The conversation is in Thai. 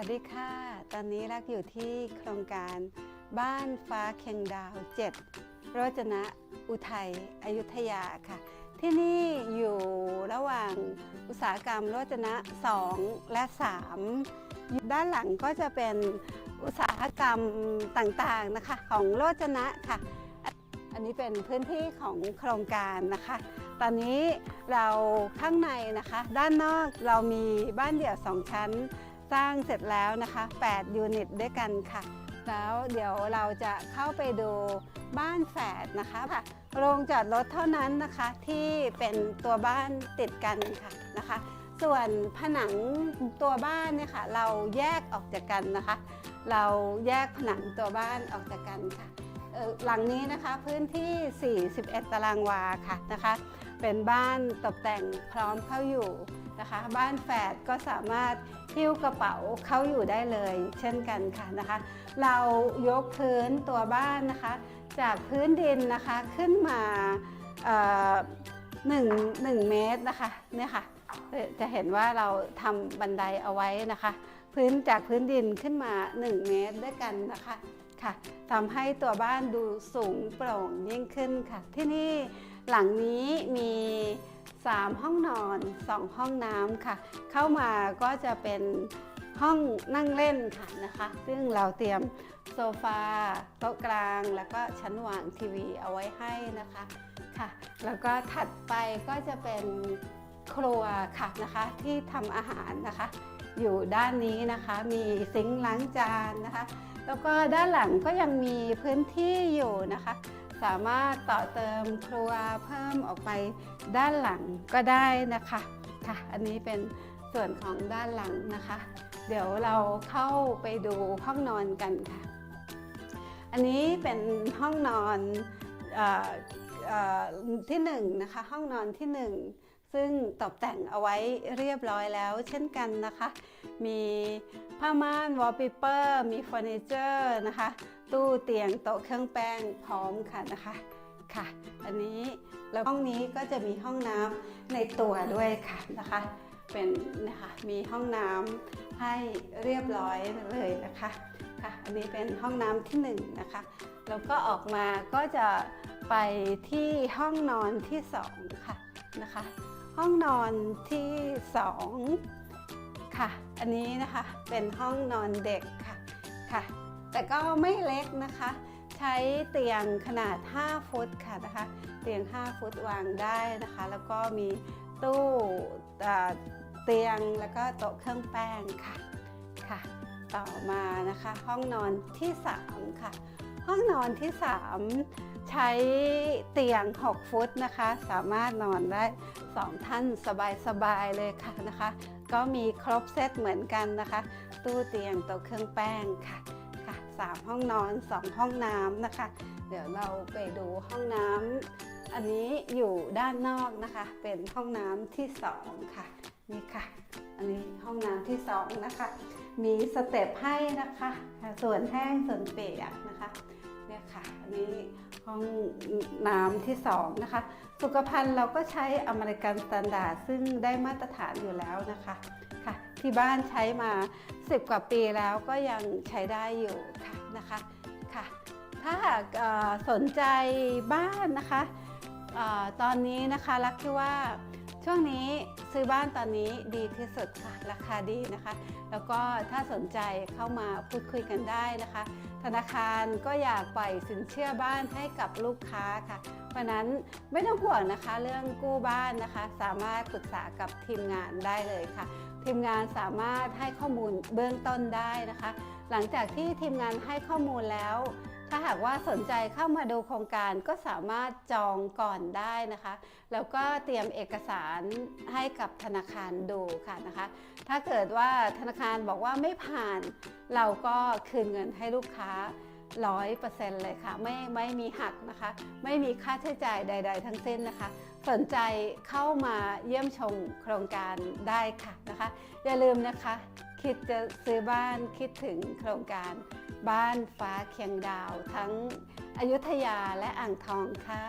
วัสดีค่ะ ตอนนี้รักอยู่ที่โครงการบ้านฟ้าเคียงดาว 7 โรจนะอุทัยอยุธยาค่ะ ที่นี่อยู่ระหว่างอุตสาหกรรมโรจนะ 2 และ 3 ด้านหลังก็จะเป็นอุตสาหกรรมต่างๆนะคะของโรจนะค่ะ อันนี้เป็นพื้นที่ของโครงการนะคะ ตอนนี้เราข้างในนะคะ ด้านนอกเรามีบ้านเดี่ยวสองชั้น สร้างเสร็จแล้วนะคะ 8 ยูนิตด้วยกันค่ะ แล้วเดี๋ยวเราจะเข้าไปดูบ้านแฝดนะคะค่ะโรงจอดรถเท่านั้นนะคะที่เป็นตัวบ้านติดกันค่ะนะคะ ส่วนผนังตัวบ้านเนี่ยค่ะ เราแยกออกจากกันนะคะ เราแยกผนังตัวบ้านออกจากกันค่ะเอ่อหลังนี้นะคะพื้นที่ 41 ตารางวาค่ะนะคะ เป็นบ้านตกแต่งพร้อมเข้าอยู่นะคะ บ้านแฝดก็สามารถหิ้วกระเป๋าเข้าอยู่ได้เลย เช่นกันค่ะนะคะ เรายกพื้นตัวบ้านนะคะ จากพื้นดินนะคะขึ้นมาหนึ่งหนึ่งเมตรนะคะเนี่ยค่ะจะเห็นว่าเราทำบันไดเอาไว้นะคะ พื้นจากพื้นดินขึ้นมา 1 เมตรด้วยกันนะคะ ค่ะทำให้ตัวบ้านดูสูงโปร่งยิ่งขึ้นค่ะ ที่นี่หลังนี้มี 3 ห้องนอน 2 ห้องน้ำค่ะ เข้ามาก็จะเป็นห้องนั่งเล่นค่ะนะคะ ซึ่งเราเตรียมโซฟาโต๊ะกลาง แล้วก็ชั้นวางทีวีเอาไว้ให้นะคะค่ะ แล้วก็ถัดไปก็จะเป็นครัวค่ะนะคะที่ทำอาหารนะคะ อยู่ด้านนี้นะคะมีซิงค์ล้างจานนะคะ แล้วก็ด้านหลังก็ยังมีพื้นที่อยู่นะคะ สามารถต่อเติมครัวเพิ่มออกไปด้านหลังก็ได้นะคะค่ะ อันนี้เป็นส่วนของด้านหลังนะคะ เดี๋ยวเราเข้าไปดูห้องนอนกันค่ะ อันนี้เป็นห้องนอนออที่หนึ่งนะคะ ห้องนอนที่หนึ่ง ซึ่งตกแต่งเอาไว้เรียบร้อยแล้วเช่นกันนะคะ มีผ้าม่านวอลเปเปอร์มีเฟอร์นิเจอร์นะคะ ตู้เตียงโต๊ะเครื่องแป้งพร้อมค่ะนะคะค่ะ อันนี้แล้วห้องนี้ก็จะมีห้องน้ำในตัวด้วยค่ะนะคะ เป็นนะคะมีห้องน้ำให้เรียบร้อยเลยนะคะค่ะ อันนี้เป็นห้องน้ำที่หนึ่งนะคะแล้วก็ออกมาก็จะไปที่ห้องนอนที่สองค่ะนะคะ ห้องนอนที่สองค่ะ อันนี้นะคะเป็นห้องนอนเด็กค่ะค่ะ แต่ก็ไม่เล็กนะคะ ใช้เตียงขนาด 5 ฟุตค่ะนะคะ เตียง 5 ฟุตวางได้นะคะ แล้วก็มีตู้เอ่อเตียงแล้วก็โต๊ะเครื่องแป้งค่ะค่ะ ต่อมานะคะห้องนอนที่ 3 ค่ะ ห้องนอนที่ 3 ใช้เตียง 6 ฟุตนะคะ สามารถนอนได้ 2 ท่านสบายๆเลยค่ะนะคะ ก็มีครบเซตเหมือนกันนะคะ ตู้เตียงโต๊ะเครื่องแป้งค่ะค่ะสามห้องนอน 2 ห้องน้ำนะคะ เดี๋ยวเราไปดูห้องน้ำอันนี้อยู่ด้านนอกนะคะ เป็นห้องน้ำที่2ค่ะนี่ค่ะ อันนี้ห้องน้ำที่2นะคะ มีสเต็ปให้นะคะค่ะส่วนแห้งส่วนเปียกนะคะเนี่ยค่ะ อันนี้ ห้องน้ำที่2นะคะ สุขภัณฑ์เราก็ใช้อเมริกันสแตนดาร์ดซึ่งได้มาตรฐานอยู่แล้วนะคะค่ะ ที่บ้านใช้มา 10 กว่าปีแล้วก็ยังใช้ได้อยู่ค่ะนะคะค่ะ ถ้าหากสนใจบ้านนะคะออตอนนี้นะคะรักคิดว่า ช่วงนี้ซื้อบ้านตอนนี้ดีที่สุดค่ะ ราคาดีนะคะ แล้วก็ถ้าสนใจเข้ามาพูดคุยกันได้นะคะ ธนาคารก็อยากปล่อยสินเชื่อบ้านให้กับลูกค้าค่ะ เพราะนั้นไม่ต้องห่วงนะคะ เรื่องกู้บ้านนะคะ สามารถปรึกษากับทีมงานได้เลยค่ะ ทีมงานสามารถให้ข้อมูลเบื้องต้นได้นะคะ หลังจากที่ทีมงานให้ข้อมูลแล้ว ถ้าหากว่าสนใจเข้ามาดูโครงการก็สามารถจองก่อนได้นะคะ แล้วก็เตรียมเอกสารให้กับธนาคารดูค่ะนะคะ ถ้าเกิดว่าธนาคารบอกว่าไม่ผ่าน เราก็คืนเงินให้ลูกค้า100%เลยค่ะ ไม่ไม่มีหักนะคะ ไม่มีค่าใช้จ่ายใด ๆ ทั้งสิ้นนะคะ สนใจเข้ามาเยี่ยมชมโครงการได้ค่ะนะคะ อย่าลืมนะคะ คิดจะซื้อบ้านคิดถึงโครงการ บ้านฟ้าเคียงดาวทั้งอยุธยาและอ่างทองค่ะ